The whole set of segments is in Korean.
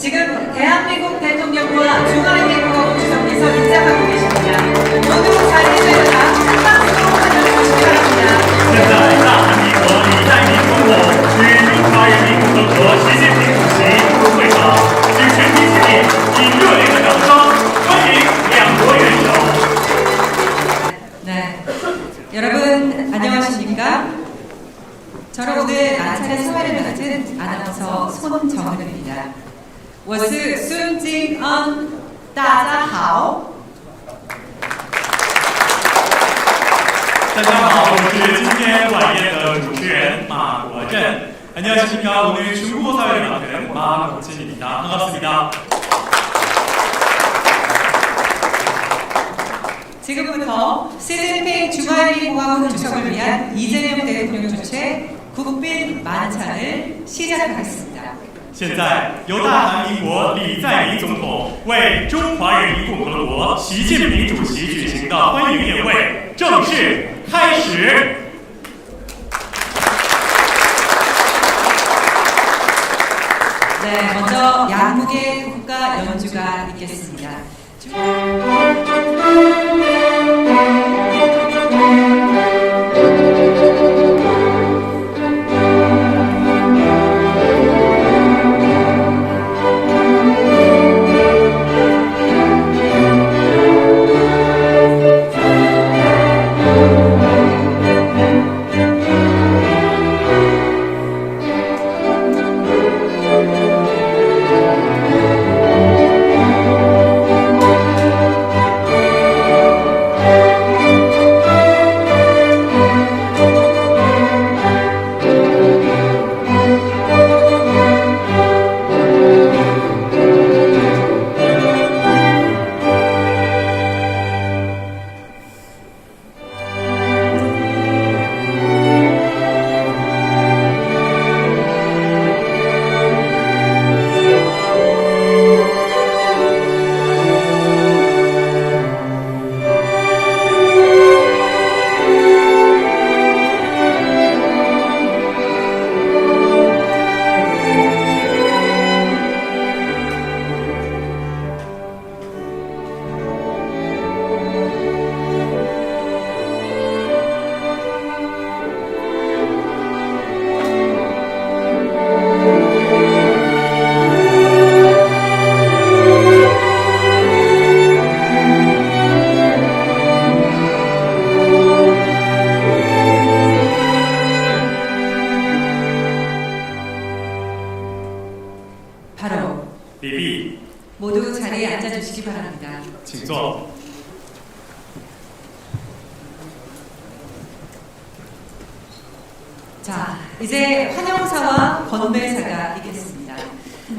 지금 대한민국 대통령과 중화 大家好，我是今天晚宴的主持人马国振。 안녕하십니까 오늘 중국어 사회를 맡은 마국진입니다. 반갑습니다. 지금부터 시진핑 중화인민공화국 주석을 위한 이재명 대통령 주최 국빈 만찬을 시작하겠습니다. 现在，由大韩民国李在明总统为中华人民共和国习近平主席举行的欢迎宴会正式 开始。 네, 먼저 양국의 국가 연주가 있겠습니다.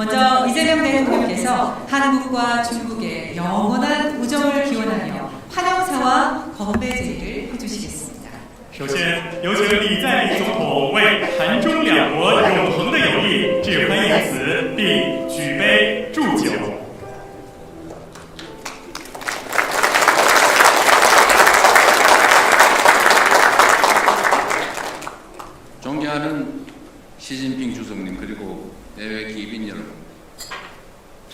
먼저 이재명 대통령께서 한국과 중국의 영원한 우정을 기원하며 환영사와 건배제를 해주시겠습니다. 首先，有请李在明总统为韩中两国永恒的友谊致欢迎词，并举杯祝酒。 존경하는 시진핑 주석님 그리고 내외 기빈 여러분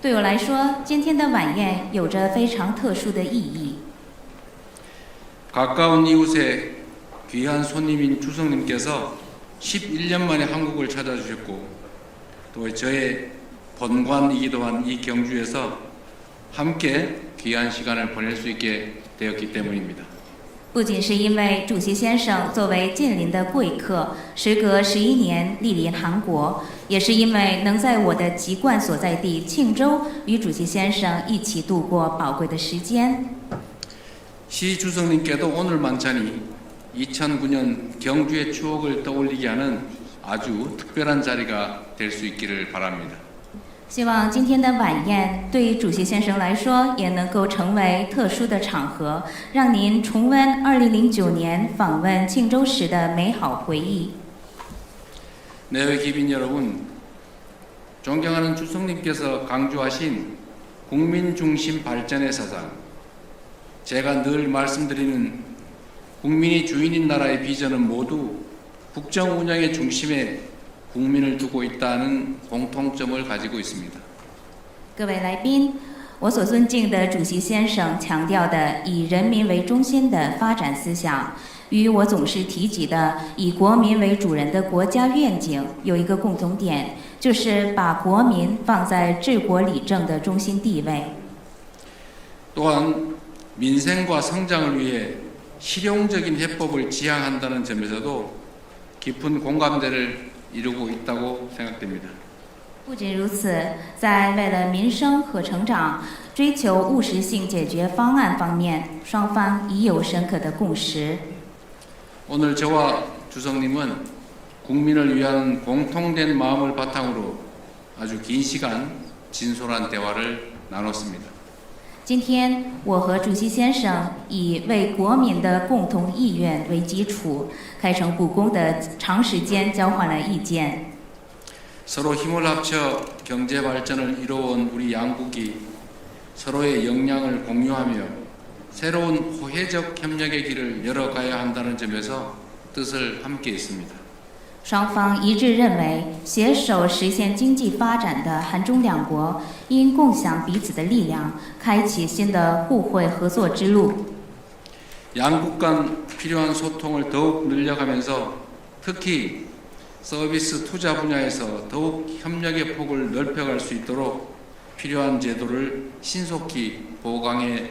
对我来说，今天的晚宴有着非常特殊的意义。 가까운 이웃의 귀한 손님인 주석님께서 11년 만에 한국을 찾아주셨고 또 저의 본관이기도 한 이 경주에서 함께 귀한 시간을 보낼 수 있게 되었기 때문입니다. 不仅是因为主席先生作为近邻的贵客，时隔十一年莅临韩国， 也是因为能在我的籍贯所在地庆州与主席先生一起度过宝贵的时间。 시 주석님께도 오늘 만찬이 2009년 경주의 추억을 떠올리게 하는 아주 특별한 자리가 될 수 있기를 바랍니다. 希望今天的晚宴对主席先生来说也能够成为特殊的场合，让您重温2009年访问庆州时的美好回忆。 내외 기빈 여러분, 존경하는 주성님께서 강조하신 국민 중심 발전의 사상, 제가 늘 말씀드리는 국민이 주인인 나라의 비전은 모두 국정 운영의 중심에 국민을 두고 있다는 공통점을 가지고 있습니다. 各位来宾，我所尊敬的主席先生强调的以人民为中心的发展思想， 与我总是提及的以国民为主人的国家愿景有一个共同点，就是把国民放在治国理政的中心地位。 또한 민생과 성장을 위해 실용적인 해법을 지향한다는 점에서도 깊은 공감대를 이루고 있다고 생각됩니다. 不仅如此，在为了民生和成长、追求务实性解决方案方面，双方已有深刻的共识。 오늘 저와 주성님은 국민을 위한 공통된 마음을 바탕으로 아주 긴 시간 진솔한 대화를 나눴습니다. 今天，我和主席先生以为国民的共同意愿为基础，开诚布公的长时间交换了意见。 서로 힘을 합쳐 경제 발전을 이뤄온 우리 양국이 서로의 역량을 공유하며 새로운 호혜적 협력의 길을 열어가야 한다는 점에서 뜻을 함께 했습니다. 双方一致认为，携手实现经济发展的韩中两国应共享彼此的力量，开启新的互惠合作之路。 양국 간 필요한 소통을 더욱 늘려가면서 특히 서비스 투자 분야에서 더욱 협력의 폭을 넓혀갈 수 있도록 필요한 제도를 신속히 보강해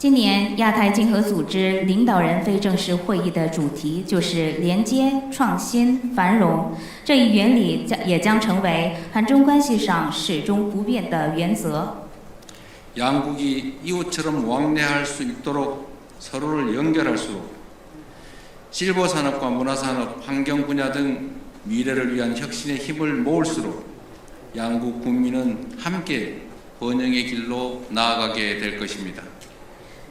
今年亚太经合组织领导人非正式会议的主题就是连接、创新、繁荣。这一原理将也将成为韩中关系上始终不变的原则。 양국이 이웃처럼 왕래할 수 있도록 서로를 연결할수록 실버 산업과 문화 산업, 환경 분야 등 미래를 위한 혁신의 힘을 모을수록 양국 국민은 함께 번영의 길로 나아가게 될 것입니다.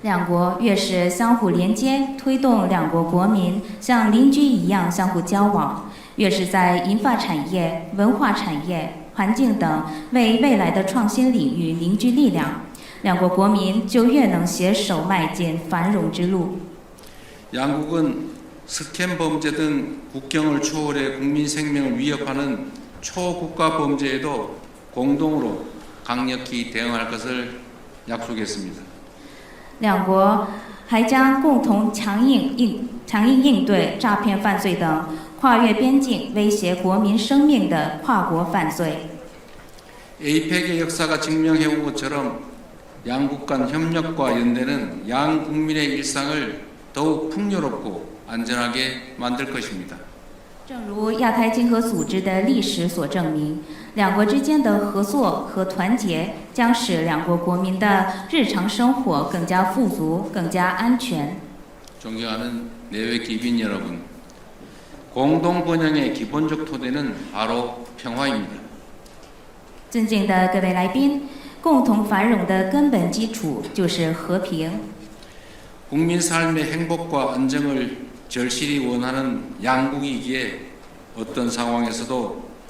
两国越是相互连接，推动两国国民像邻居一样相互交往，越是在银发产业、文化产业、环境等为未来的创新领域凝聚力量，两国国民就越能携手迈进繁荣之路。 양국은 스캔 범죄 등 국경을 초월해 국민 생명을 위협하는 초국가 범죄에도 공동으로 강력히 대응할 것을 약속했습니다. 两国还将共同强硬应强硬应对诈骗犯罪等跨越边境威胁国民生命的跨国犯罪。 APEC의 역사가 증명해온 것처럼 양국 간 협력과 연대는 양 국민의 일상을 더욱 풍요롭고 안전하게 만들 것입니다. 正如亚太经合组织的历史所证明， 两国之间的合作和团结将使两国国民的日常生活更加富足、更加安全。 존경하는 내외 기빈 여러분, 공동 번영의 기본적 토대는 바로 평화입니다. 尊敬的各位来宾，共同繁荣的根本基础就是和平。 국민 삶의 행복과 안정을 절실히 원하는 양국이기에 어떤 상황에서도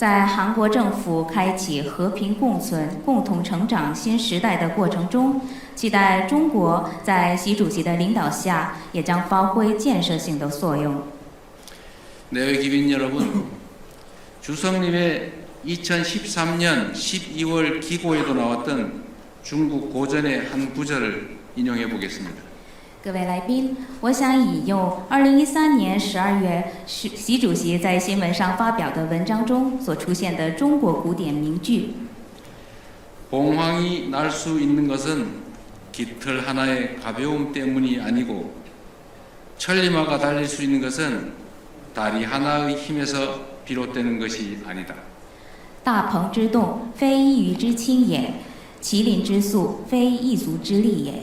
在韩国政府开启和平共存、共同成长新时代的过程中，期待中国在习主席的领导下，也将发挥建设性的作用。 내외 기빈 여러분, 주성님의 2013년 12월 기고에도 나왔던 중국 고전의 한 구절을 인용해 보겠습니다. 各位来宾，我想引用2013年12月习习主席在新闻上发表的文章中所出现的中国古典名句： 봉황이 날 수 있는 것은 깃털 하나의 가벼움 때문이 아니고 천리마가 달릴 수 있는 것은 다리 하나의 힘에서 비롯되는 것이 아니다. 大鹏之动，非一鱼之轻也；麒麟之速，非一足之力也。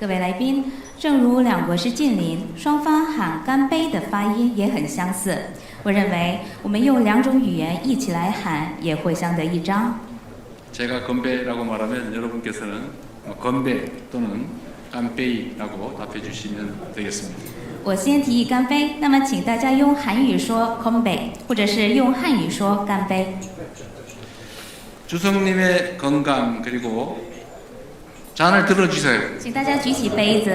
各位来宾，正如两国是近邻，双方喊干杯的发音也很相似。我认为我们用两种语言一起来喊，也会相得益彰。 제가 건배라고 말하면 여러분께서는 건배 또는 깜빼이라고 답해 주시면 되겠습니다. 我先提议干杯，那么请大家用韩语说 “kom b 或者是用汉语说干杯。 주성님의 건강 그리고 잔을 들어주세요. 请大家举起杯子，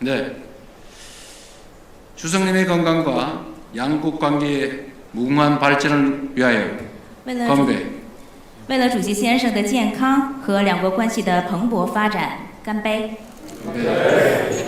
네. 주성님의 건강과 양국 관계의 무궁한 발전을 위하여 为了 건배. 为了主席先生的健康和两国关系的蓬勃发展，干杯！ 네,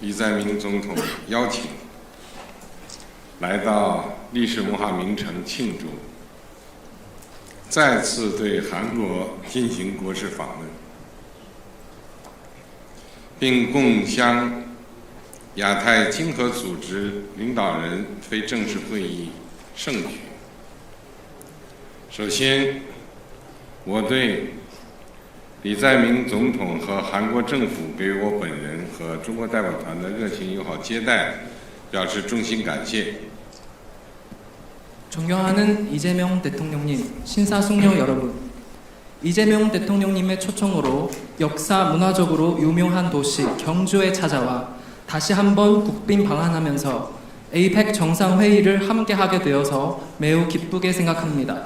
李在明总统邀请，来到历史文化名城庆祝，再次对韩国进行国事访问，并共襄亚太经合组织领导人非正式会议盛举。首先，我对李在明总统和韩国政府给予我本人和中国代表团的热情友好接待表示衷心感谢。 존경하는 이재명 대통령님, 신사숙녀 여러분. 이재명 대통령님의 초청으로 역사 문화적으로 유명한 도시 경주에 찾아와 다시 한번 국빈 방한하면서 에이펙 정상회의를 함께하게 되어서 매우 기쁘게 생각합니다.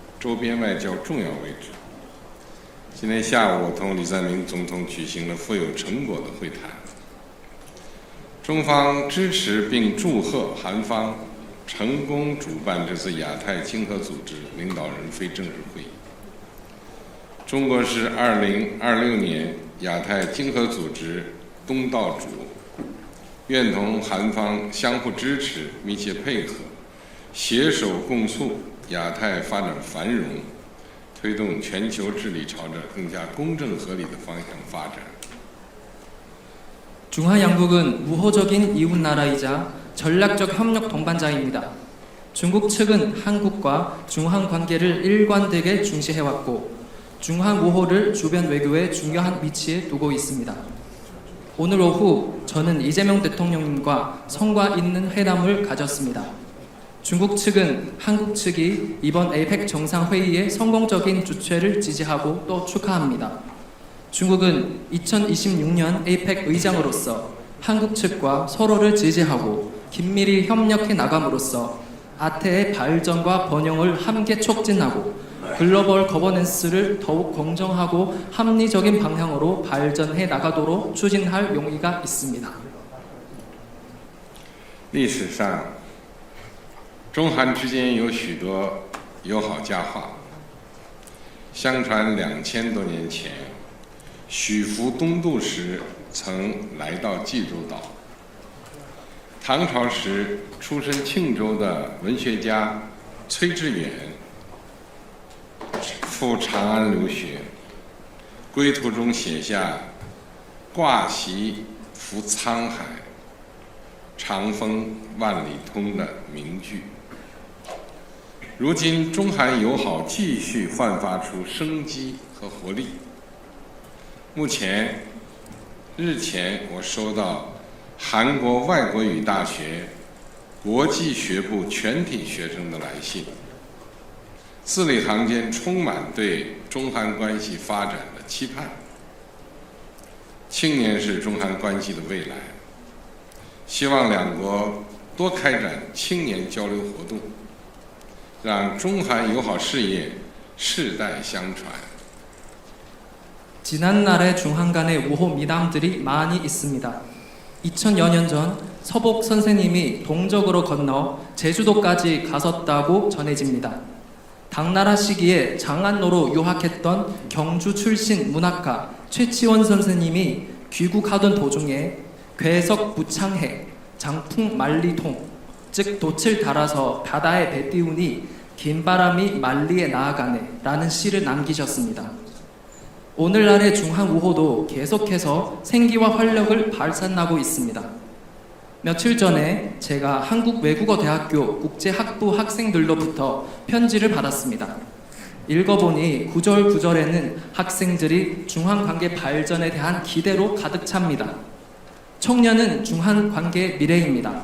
周边外交重要位置。今天下午，我同李在明总统举行了富有成果的会谈。中方支持并祝贺韩方成功主办这次亚太经合组织领导人非正式会议。中国是2026年亚太经合组织东道主，愿同韩方相互支持、密切配合，携手共促亚太发展繁荣，推动全球治理朝着更加公正合理的方向发展。 중화 양국은 우호적인 이웃 나라이자 전략적 협력 동반자입니다. 중국 측은 한국과 중한 관계를 일관되게 중시해왔고 중한 우호를 주변 외교에 중요한 위치에 두고 있습니다. 오늘 오후 저는 이재명 대통령님과 성과 있는 회담을 가졌습니다. 중국 측은 한국 측이 이번 에이펙 정상회의의 성공적인 주최를 지지하고 또 축하합니다. 중국은 2026년 에이펙 의장으로서 한국 측과 서로를 지지하고 긴밀히 협력해 나감으로써 아태의 발전과 번영을 함께 촉진하고 글로벌 거버넌스를 더욱 공정하고 합리적인 방향으로 발전해 나가도록 추진할 용의가 있습니다. 历史上， 中韩之间有许多友好佳话。相传两千多年前，许福东渡时曾来到济州岛。唐朝时出身庆州的文学家崔致远赴长安留学，归途中写下“挂席浮沧海”。长风万里通的名句。如今，中韩友好继续焕发出生机和活力。目前，日前我收到韩国外国语大学国际学部全体学生的来信，字里行间充满对中韩关系发展的期盼。青年是中韩关系的未来。希望两国多开展青年交流活动，让中韩友好事业世代相传。 지난날의 중한 간의 우호 미담들이 많이 있습니다. 2000여 년 전 서복 선생님이 동적으로 건너 제주도까지 갔었다고 전해집니다. 당나라 시기에 장안로로 유학했던 경주 출신 문학가 최치원 선생님이 귀국하던 도중에 괴석 부창해 장풍 만리통 즉 돛을 달아서 바다에 배 띄우니 긴 바람이 만리에 나아가네 라는 시를 남기셨습니다. 오늘날의 중한 우호도 계속해서 생기와 활력을 발산하고 있습니다. 며칠 전에 제가 한국외국어대학교 국제학부 학생들로부터 편지를 받았습니다. 읽어보니 구절 구절에는 학생들이 중한 관계 발전에 대한 기대로 가득 찹니다. 청년은 중한 관계의 미래입니다.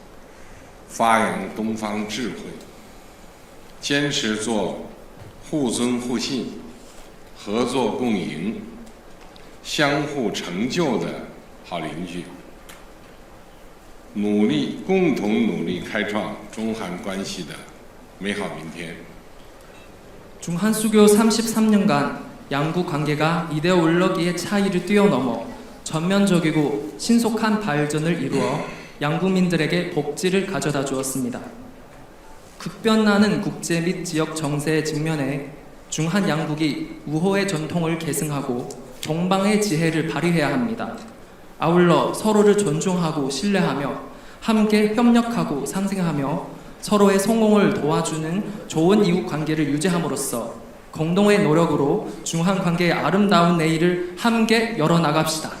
发扬东方智慧，坚持做互尊互信、合作共赢。相互成就的好邻居，努力共同努力开创中韩关系的美好明天。 중한 수교 33년간 양국 관계가 이데올로기의 차이를 뛰어넘어 전면적이고 신속한 발전을 이루어 양국민들에게 복지를 가져다 주었습니다. 급변하는 국제 및 지역 정세에 직면해 중한 양국이 우호의 전통을 계승하고 동방의 지혜를 발휘해야 합니다. 아울러 서로를 존중하고 신뢰하며 함께 협력하고 상생하며 서로의 성공을 도와주는 좋은 이웃 관계를 유지함으로써 공동의 노력으로 중한 관계의 아름다운 내일을 함께 열어나갑시다.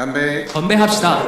干杯！ 건배합시다.